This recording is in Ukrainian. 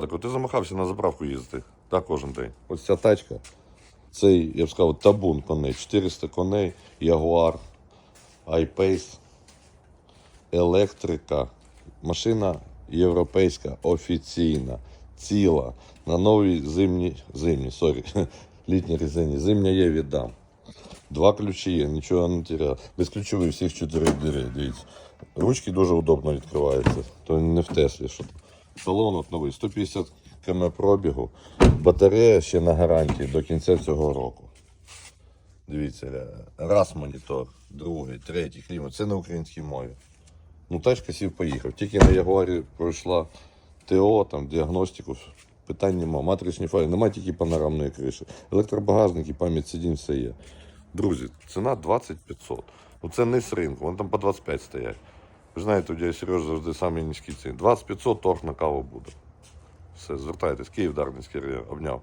Так, ти замахався на заправку їздити. Так, кожен день. Ось ця тачка. Цей, я б сказав, табун коней. 400 коней, Ягуар, iPace, електрика. Машина європейська, офіційна, ціла. На новій зимній, зимній, сорі, літній резині. Зимня є, віддам. Два ключі є, нічого не теряв. Безключовий всіх чотирьох дверей, дивіться. Ручки дуже удобно відкриваються, то не в Теслі. Що... Салон от новий, 150 км пробігу. Батарея ще на гарантії до кінця цього року. Дивіться, раз монітор, другий, третій, клімат. Це на українській мові. Ну, тачка сів поїхав. Тільки на Ягуарі пройшла ТО, там, діагностику. Питань нема. Матричні фари, нема тільки панорамної криші. Електробагажники, пам'ять сидінь, все є. Друзі, ціна 2500. Ну це не з ринку, вони там по 25 стоять. Ви знаєте, у дядя Сереж завжди самі низькі ціни. 2500 торг на каву буде. Все, звертайтесь. Київ Дарницький обняв.